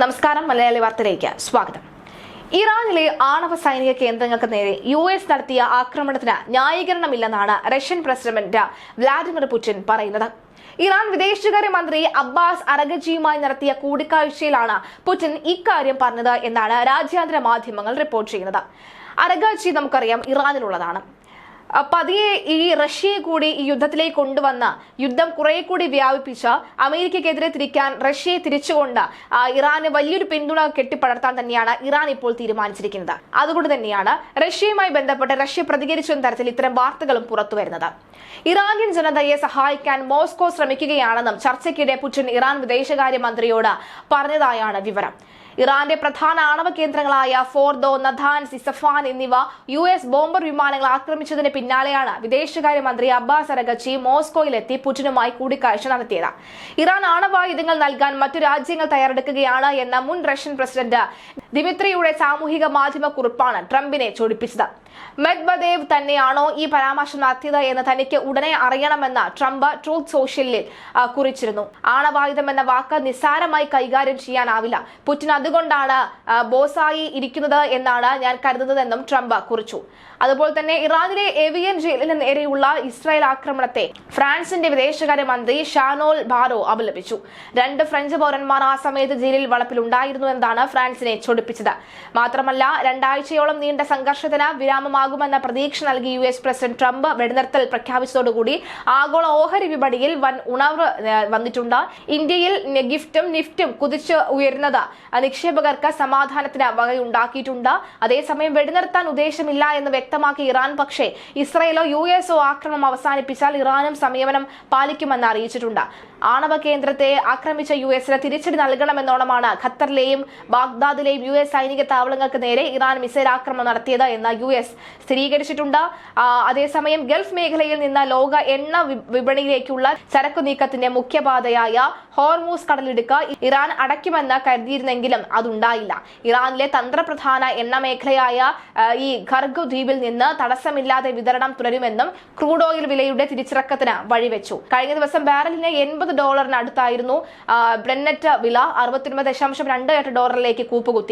നമസ്കാരം മലയാളി വാർത്തയിലേക്ക് സ്വാഗതം. ഇറാനിലെ ആണവ സൈനിക കേന്ദ്രങ്ങൾക്ക് നേരെ യു എസ് നടത്തിയ ആക്രമണത്തിന് ന്യായീകരണമില്ലെന്നാണ് റഷ്യൻ പ്രസിഡന്റ് വ്ലാഡിമിർ പുടിൻ പറയുന്നത്. ഇറാൻ വിദേശകാര്യമന്ത്രി അബ്ബാസ് അറഗജിയുമായി നടത്തിയ കൂടിക്കാഴ്ചയിലാണ് പുടിൻ ഇക്കാര്യം പറഞ്ഞത് എന്നാണ് രാജ്യാന്തര മാധ്യമങ്ങൾ റിപ്പോർട്ട് ചെയ്യുന്നത്. അറഗജി നമുക്കറിയാം ഇറാനിലുള്ളതാണ്. പതിയെ ഈ റഷ്യയെ കൂടി ഈ യുദ്ധത്തിലേക്ക് കൊണ്ടുവന്ന യുദ്ധം കുറെ കൂടി വ്യാപിപ്പിച്ച അമേരിക്കക്കെതിരെ തിരിക്കാൻ റഷ്യയെ തിരിച്ചുകൊണ്ട് ഇറാന് വലിയൊരു പിന്തുണ കെട്ടിപ്പടർത്താൻ തന്നെയാണ് ഇറാൻ ഇപ്പോൾ തീരുമാനിച്ചിരിക്കുന്നത്. അതുകൊണ്ട് തന്നെയാണ് റഷ്യയുമായി ബന്ധപ്പെട്ട് റഷ്യ പ്രതികരിച്ചെന്ന തരത്തിൽ ഇത്തരം വാർത്തകളും പുറത്തു വരുന്നത്. ഇറാനിയൻ ജനതയെ സഹായിക്കാൻ മോസ്കോ ശ്രമിക്കുകയാണെന്നും ചർച്ചയ്ക്കിടെ പുടിൻ ഇറാൻ വിദേശകാര്യ മന്ത്രിയോട് പറഞ്ഞതായാണ് വിവരം. ഇറാന്റെ പ്രധാന ആണവ കേന്ദ്രങ്ങളായ ഫോർദോ നഥാൻ സിസഫാൻ എന്നിവ യു എസ് ബോംബർ വിമാനങ്ങൾ ആക്രമിച്ചതിന് പിന്നാലെയാണ് വിദേശകാര്യമന്ത്രി അബ്ബാസ് അരഗച്ചി മോസ്കോയിലെത്തി പുടിനുമായി കൂടിക്കാഴ്ച നടത്തിയത്. ഇറാൻ ആണവായുധങ്ങൾ നൽകാൻ മറ്റു രാജ്യങ്ങൾ തയ്യാറെടുക്കുകയാണ് എന്ന മുൻ റഷ്യൻ പ്രസിഡന്റ് ദിമിത്രിയുടെ സാമൂഹിക മാധ്യമ കുറിപ്പാണ് ട്രംപിനെ ചൊടിപ്പിച്ചത്. മെദ്ബദേവ് തന്നെയാണോ ഈ പരാമർശം നടത്തിയത് എന്ന് തനിക്ക് ഉടനെ അറിയണമെന്ന് ട്രംപ് ട്രൂത്ത് സോഷ്യലിൽ കുറിച്ചിരുന്നു. ആണവായുധം എന്ന വാക്ക് നിസ്സാരമായി കൈകാര്യം ചെയ്യാനാവില്ല. പുറ്റിൻ അതുകൊണ്ടാണ് ബോസായി ഇരിക്കുന്നത് എന്നാണ് ഞാൻ കരുതുന്നതെന്നും ട്രംപ് കുറിച്ചു. അതുപോലെ തന്നെ ഇറാനിലെ എവിയൻ ജയിലിന് നേരെയുള്ള ഇസ്രായേൽ ആക്രമണത്തെ ഫ്രാൻസിന്റെ വിദേശകാര്യ മന്ത്രി ഷാനോൽ ബാരോ അപലപിച്ചു. രണ്ട് ഫ്രഞ്ച് പൗരന്മാർ ആ സമയത്ത് ജയിലിൽ വളപ്പിലുണ്ടായിരുന്നു എന്നാണ് ഫ്രാൻസിനെ ചൊടിപ്പിച്ചത് മാത്രമല്ല രണ്ടാഴ്ചയോളം നീണ്ട സംഘർഷത്തിന് വിരാമമാകുമെന്ന പ്രതീക്ഷ നൽകി യു എസ് പ്രസിഡന്റ് ട്രംപ് വെടിനിർത്തൽ പ്രഖ്യാപിച്ചതോടുകൂടി ആഗോള ഓഹരി വിപണിയിൽ വൻ ഉണർവ് വന്നിട്ടുണ്ട്. ഇന്ത്യയിൽ ഗിഫ്റ്റും നിഫ്റ്റും കുതിച്ച് ഉയരുന്നത് നിക്ഷേപകർക്ക് സമാധാനത്തിന് വകയുണ്ടാക്കിയിട്ടുണ്ട്. അതേസമയം വെടിനിർത്താൻ ഉദ്ദേശമില്ല എന്ന് വ്യക്തമാക്കി ഇറാൻ. പക്ഷേ ഇസ്രയേലോ യു എസോ ആക്രമണം അവസാനിപ്പിച്ചാൽ ഇറാനും സംയമനം പാലിക്കുമെന്ന് അറിയിച്ചിട്ടുണ്ട്. ആണവ കേന്ദ്രത്തെ ആക്രമിച്ച യു എസിന് തിരിച്ചടി നൽകണമെന്നോണമാണ് ഖത്തറിലെയും ബാഗ്ദാദിലെയും യു എസ് സൈനിക താവളങ്ങൾക്ക് നേരെ ഇറാൻ മിസൈൽ ആക്രമണം നടത്തിയത് എന്ന് യു എസ് സ്ഥിരീകരിച്ചിട്ടുണ്ട്. അതേസമയം ഗൾഫ് മേഖലയിൽ നിന്ന് ലോക എണ്ണ വിപണിയിലേക്കുള്ള ചരക്കു നീക്കത്തിന്റെ മുഖ്യപാതയായ ഹോർമൂസ് കടലിടുക്ക് ഇറാൻ അടയ്ക്കുമെന്ന് കരുതിയിരുന്നെങ്കിലും അതുണ്ടായില്ല. ഇറാനിലെ തന്ത്രപ്രധാന എണ്ണ മേഖലയായ ഈ ഖർഗു ദ്വീപിൽ നിന്ന് തടസ്സമില്ലാതെ വിതരണം തുടരുമെന്നും ക്രൂഡ് ഓയിൽ വിലയുടെ തിരിച്ചിറക്കത്തിന് വഴിവെച്ചു. കഴിഞ്ഞ ദിവസം ബാരലിന് എൺപത് ഡോളറിനടുത്തായിരുന്നു ബ്രന്നറ്റ് വില അറുപത്തിയൊൻപത് ദശാംശം രണ്ട് എട്ട് ഡോളറിലേക്ക്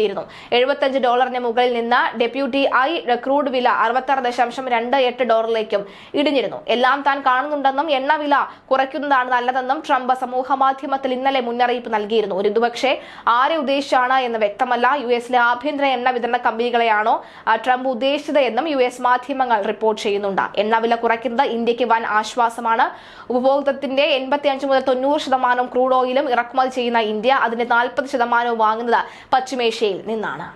കൂപ്പുകുത്തിയിരുന്നു എഴുപത്തഞ്ച് ഡോളറിന് മുകളിൽ നിന്ന് ഡെപ്യൂട്ടി ഐ ക്രൂഡ് വില അറുപത്താറ് ദശാംശം രണ്ട് എട്ട് ഡോളറിലേക്കും ഇടിഞ്ഞിരുന്നു. എല്ലാം താൻ കാണുന്നുണ്ടെന്നും എണ്ണ വില കുറയ്ക്കുന്നതാണ് നല്ലതെന്നും ട്രംപ് സമൂഹ മാധ്യമത്തിൽ ഇന്നലെ മുന്നറിയിപ്പ് നൽകിയിരുന്നു. ഒരു ഇതുപക്ഷെ ആരെ ഉദ്ദേശിച്ചാണ് എന്ന് വ്യക്തമല്ല. യു എസിലെ ആഭ്യന്തര എണ്ണ വിതരണ കമ്പനികളെയാണോ ട്രംപ് ഉദ്ദേശിച്ചത് എന്നും യു എസ് മാധ്യമങ്ങൾ റിപ്പോർട്ട് ചെയ്യുന്നുണ്ട്. എണ്ണ വില കുറയ്ക്കുന്നത് ഇന്ത്യയ്ക്ക് വൻ ആശ്വാസമാണ്. ഉപഭോക്തത്തിന്റെ എൺപത്തിയഞ്ച് മുതൽ തൊണ്ണൂറ് ശതമാനം ക്രൂഡ് ഓയിലും ഇറക്കുമതി ചെയ്യുന്ന ഇന്ത്യ അതിന്റെ നാൽപ്പത് ശതമാനവും വാങ്ങുന്നത് പശ്ചിമേഷ്യയിൽ. നിന്നാണ്